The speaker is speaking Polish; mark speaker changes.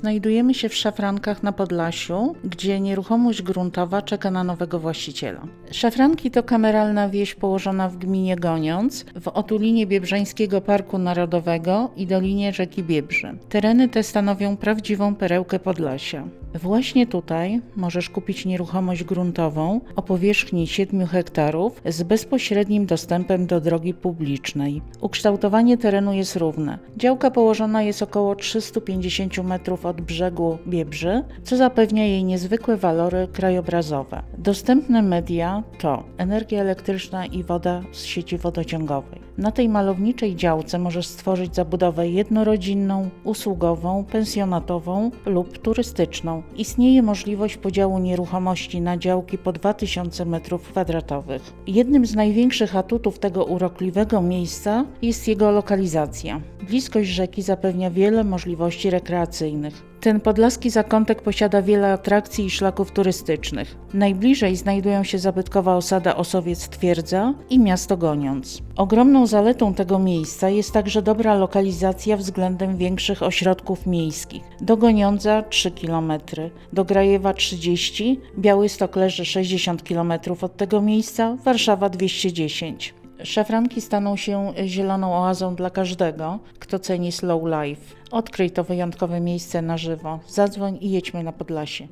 Speaker 1: Znajdujemy się w Szafrankach na Podlasiu, gdzie nieruchomość gruntowa czeka na nowego właściciela. Szafranki to kameralna wieś położona w gminie Goniąc, w otulinie Biebrzańskiego Parku Narodowego i dolinie rzeki Biebrzy. Tereny te stanowią prawdziwą perełkę Podlasia. Właśnie tutaj możesz kupić nieruchomość gruntową o powierzchni 7 hektarów z bezpośrednim dostępem do drogi publicznej. Ukształtowanie terenu jest równe. Działka położona jest około 350 metrów od brzegu Biebrzy, co zapewnia jej niezwykłe walory krajobrazowe. Dostępne media to energia elektryczna i woda z sieci wodociągowej. Na tej malowniczej działce możesz stworzyć zabudowę jednorodzinną, usługową, pensjonatową lub turystyczną. Istnieje możliwość podziału nieruchomości na działki po 2000 m2. Jednym z największych atutów tego urokliwego miejsca jest jego lokalizacja. Bliskość rzeki zapewnia wiele możliwości rekreacyjnych. Ten podlaski zakątek posiada wiele atrakcji i szlaków turystycznych. Najbliżej znajdują się zabytkowa osada Osowiec Twierdza i miasto Goniąc. Ogromną zaletą tego miejsca jest także dobra lokalizacja względem większych ośrodków miejskich. Do Goniądza 3 km, do Grajewa 30, Białystok leży 60 km od tego miejsca, Warszawa 210. Szafranki staną się zieloną oazą dla każdego, kto ceni slow life. Odkryj to wyjątkowe miejsce na żywo. Zadzwoń i jedźmy na Podlasie.